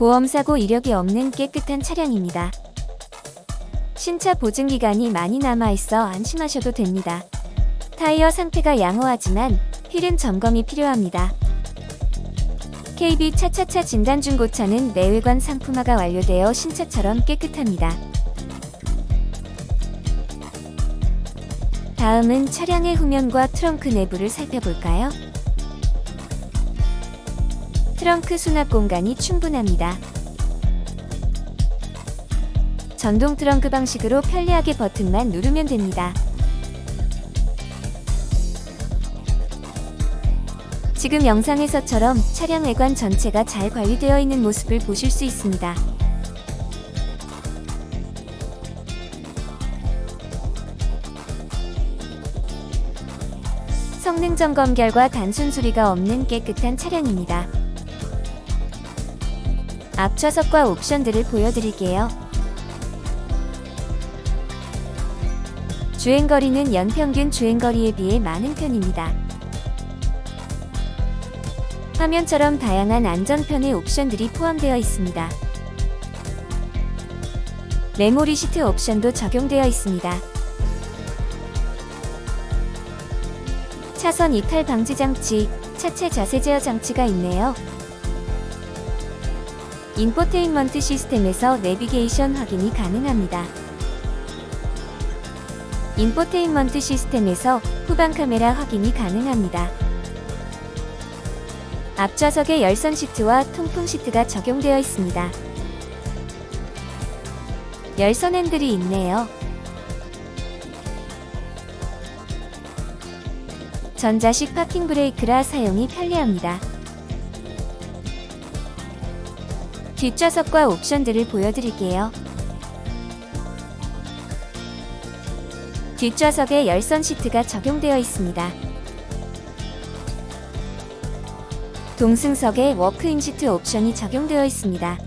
보험사고 이력이 없는 깨끗한 차량입니다. 신차 보증 기간이 많이 남아있어 안심하셔도 됩니다. 타이어 상태가 양호하지만 휠은 점검이 필요합니다. KB 차차차 진단 중고차는 내외관 상품화가 완료되어 신차처럼 깨끗합니다. 다음은 차량의 후면과 트렁크 내부를 살펴볼까요? 트렁크 수납 공간이 충분합니다. 전동 트렁크 방식으로 편리하게 버튼만 누르면 됩니다. 지금 영상에서처럼 차량 외관 전체가 잘 관리되어 있는 모습을 보실 수 있습니다. 성능 점검 결과 단순 수리가 없는 깨끗한 차량입니다. 앞 좌석과 옵션들을 보여드릴게요. 주행거리는 연평균 주행거리에 비해 많은 편입니다. 화면처럼 다양한 안전편의 옵션들이 포함되어 있습니다. 메모리 시트 옵션도 적용되어 있습니다. 차선 이탈 방지 장치, 차체 자세 제어 장치가 있네요. 인포테인먼트 시스템에서 내비게이션 확인이 가능합니다. 인포테인먼트 시스템에서 후방 카메라 확인이 가능합니다. 앞좌석에 열선 시트와 통풍 시트가 적용되어 있습니다. 열선 핸들이 있네요. 전자식 파킹 브레이크라 사용이 편리합니다. 뒷좌석과 옵션들을 보여드릴게요. 뒷좌석에 열선 시트가 적용되어 있습니다. 동승석에 워크인 시트 옵션이 적용되어 있습니다.